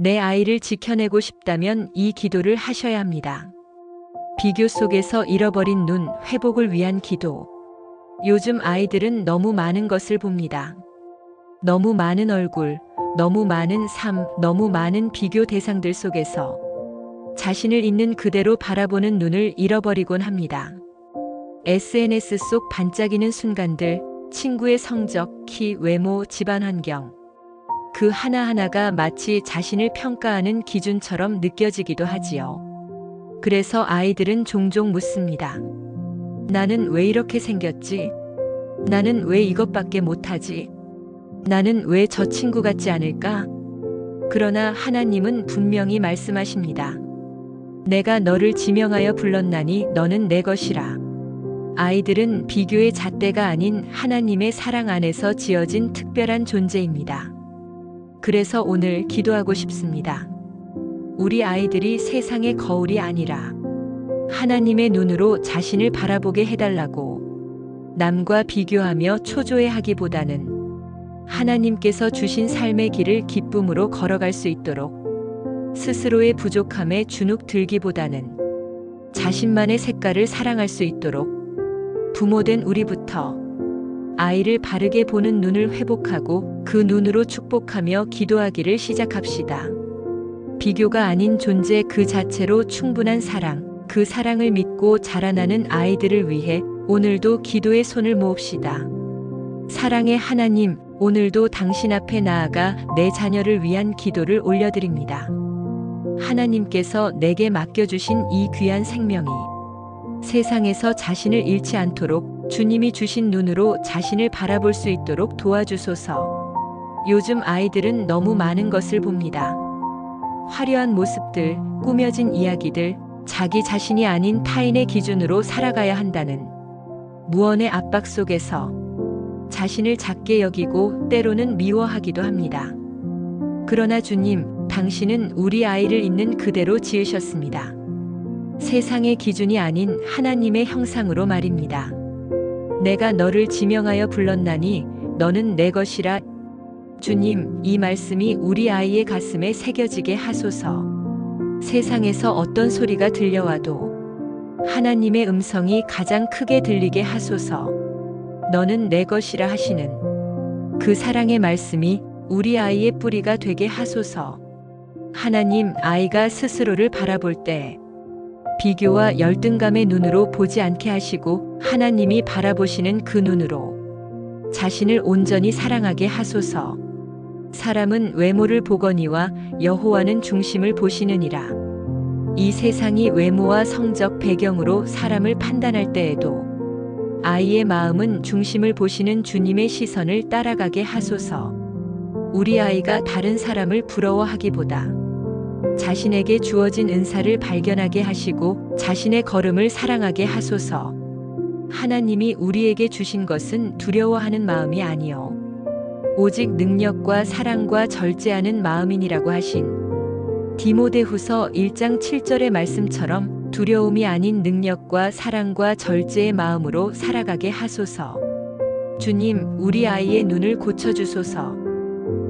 내 아이를 지켜내고 싶다면 이 기도를 하셔야 합니다. 비교 속에서 잃어버린 눈 회복을 위한 기도. 요즘 아이들은 너무 많은 것을 봅니다. 너무 많은 얼굴, 너무 많은 삶, 너무 많은 비교 대상들 속에서 자신을 있는 그대로 바라보는 눈을 잃어버리곤 합니다. SNS 속 반짝이는 순간들, 친구의 성적, 키, 외모, 집안 환경. 그 하나하나가 마치 자신을 평가하는 기준처럼 느껴지기도 하지요. 그래서 아이들은 종종 묻습니다. 나는 왜 이렇게 생겼지? 나는 왜 이것밖에 못하지? 나는 왜 저 친구 같지 않을까? 그러나 하나님은 분명히 말씀하십니다. 내가 너를 지명하여 불렀나니 너는 내 것이라. 아이들은 비교의 잣대가 아닌 하나님의 사랑 안에서 지어진 특별한 존재입니다. 그래서 오늘 기도하고 싶습니다. 우리 아이들이 세상의 거울이 아니라 하나님의 눈으로 자신을 바라보게 해달라고 남과 비교하며 초조해하기보다는 하나님께서 주신 삶의 길을 기쁨으로 걸어갈 수 있도록 스스로의 부족함에 주눅 들기보다는 자신만의 색깔을 사랑할 수 있도록 부모된 우리부터 아이를 바르게 보는 눈을 회복하고 그 눈으로 축복하며 기도하기를 시작합시다. 비교가 아닌 존재 그 자체로 충분한 사랑, 그 사랑을 믿고 자라나는 아이들을 위해 오늘도 기도의 손을 모읍시다. 사랑의 하나님, 오늘도 당신 앞에 나아가 내 자녀를 위한 기도를 올려드립니다. 하나님께서 내게 맡겨주신 이 귀한 생명이 세상에서 자신을 잃지 않도록 주님이 주신 눈으로 자신을 바라볼 수 있도록 도와주소서. 요즘 아이들은 너무 많은 것을 봅니다. 화려한 모습들, 꾸며진 이야기들, 자기 자신이 아닌 타인의 기준으로 살아가야 한다는 무언의 압박 속에서 자신을 작게 여기고 때로는 미워하기도 합니다. 그러나 주님, 당신은 우리 아이를 있는 그대로 지으셨습니다. 세상의 기준이 아닌 하나님의 형상으로 말입니다. 내가 너를 지명하여 불렀나니 너는 내 것이라. 주님, 이 말씀이 우리 아이의 가슴에 새겨지게 하소서. 세상에서 어떤 소리가 들려와도 하나님의 음성이 가장 크게 들리게 하소서. 너는 내 것이라 하시는 그 사랑의 말씀이 우리 아이의 뿌리가 되게 하소서. 하나님, 아이가 스스로를 바라볼 때 비교와 열등감의 눈으로 보지 않게 하시고 하나님이 바라보시는 그 눈으로 자신을 온전히 사랑하게 하소서. 사람은 외모를 보거니와 여호와는 중심을 보시느니라. 이 세상이 외모와 성적 배경으로 사람을 판단할 때에도 아이의 마음은 중심을 보시는 주님의 시선을 따라가게 하소서. 우리 아이가 다른 사람을 부러워하기보다 자신에게 주어진 은사를 발견하게 하시고 자신의 걸음을 사랑하게 하소서. 하나님이 우리에게 주신 것은 두려워하는 마음이 아니요. 오직 능력과 사랑과 절제하는 마음이니라고 하신 디모데후서 1장 7절의 말씀처럼 두려움이 아닌 능력과 사랑과 절제의 마음으로 살아가게 하소서. 주님, 우리 아이의 눈을 고쳐 주소서.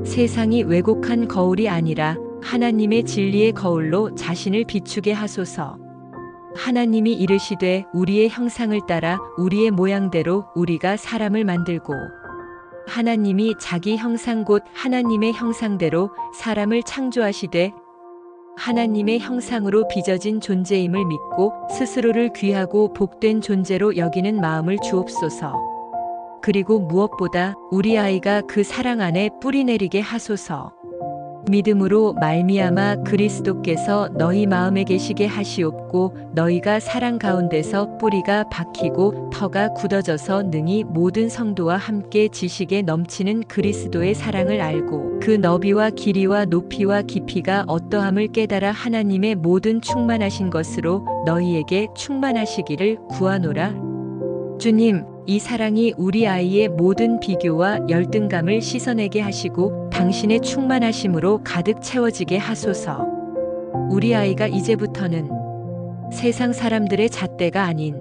세상이 왜곡한 거울이 아니라 하나님의 진리의 거울로 자신을 비추게 하소서. 하나님이 이르시되 우리의 형상을 따라 우리의 모양대로 우리가 사람을 만들고 하나님이 자기 형상 곧 하나님의 형상대로 사람을 창조하시되 하나님의 형상으로 빚어진 존재임을 믿고 스스로를 귀하고 복된 존재로 여기는 마음을 주옵소서. 그리고 무엇보다 우리 아이가 그 사랑 안에 뿌리 내리게 하소서. 믿음으로 말미암아 그리스도께서 너희 마음에 계시게 하시옵고 너희가 사랑 가운데서 뿌리가 박히고 터가 굳어져서 능히 모든 성도와 함께 지식에 넘치는 그리스도의 사랑을 알고 그 너비와 길이와 높이와 깊이가 어떠함을 깨달아 하나님의 모든 충만하신 것으로 너희에게 충만하시기를 구하노라. 주님, 이 사랑이 우리 아이의 모든 비교와 열등감을 씻어내게 하시고 당신의 충만하심으로 가득 채워지게 하소서. 우리 아이가 이제부터는 세상 사람들의 잣대가 아닌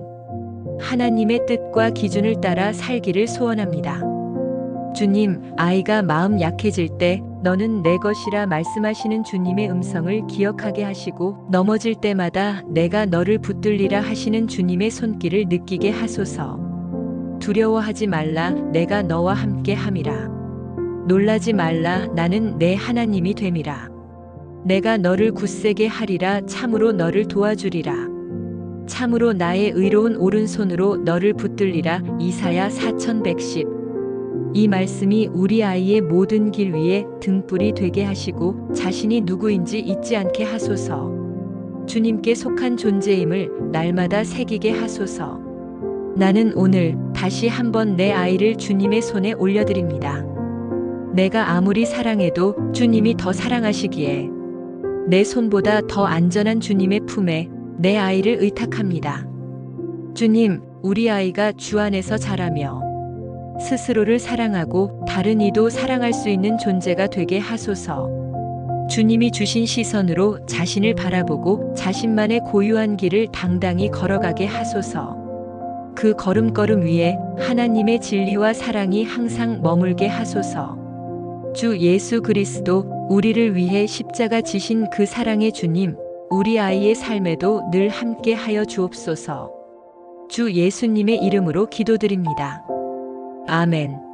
하나님의 뜻과 기준을 따라 살기를 소원합니다. 주님, 아이가 마음 약해질 때 너는 내 것이라 말씀하시는 주님의 음성을 기억하게 하시고 넘어질 때마다 내가 너를 붙들리라 하시는 주님의 손길을 느끼게 하소서. 두려워하지 말라 내가 너와 함께 함이라. 놀라지 말라 나는 내 하나님이 됨이라. 내가 너를 굳세게 하리라 참으로 너를 도와주리라. 참으로 나의 의로운 오른손으로 너를 붙들리라 이사야 4110 이 말씀이 우리 아이의 모든 길 위에 등불이 되게 하시고 자신이 누구인지 잊지 않게 하소서. 주님께 속한 존재임을 날마다 새기게 하소서. 나는 오늘 다시 한번 내 아이를 주님의 손에 올려드립니다. 내가 아무리 사랑해도 주님이 더 사랑하시기에 내 손보다 더 안전한 주님의 품에 내 아이를 의탁합니다. 주님, 우리 아이가 주 안에서 자라며 스스로를 사랑하고 다른 이도 사랑할 수 있는 존재가 되게 하소서. 주님이 주신 시선으로 자신을 바라보고 자신만의 고유한 길을 당당히 걸어가게 하소서. 그 걸음걸음 위에 하나님의 진리와 사랑이 항상 머물게 하소서. 주 예수 그리스도 우리를 위해 십자가 지신 그 사랑의 주님, 우리 아이의 삶에도 늘 함께 하여 주옵소서. 주 예수님의 이름으로 기도드립니다. 아멘.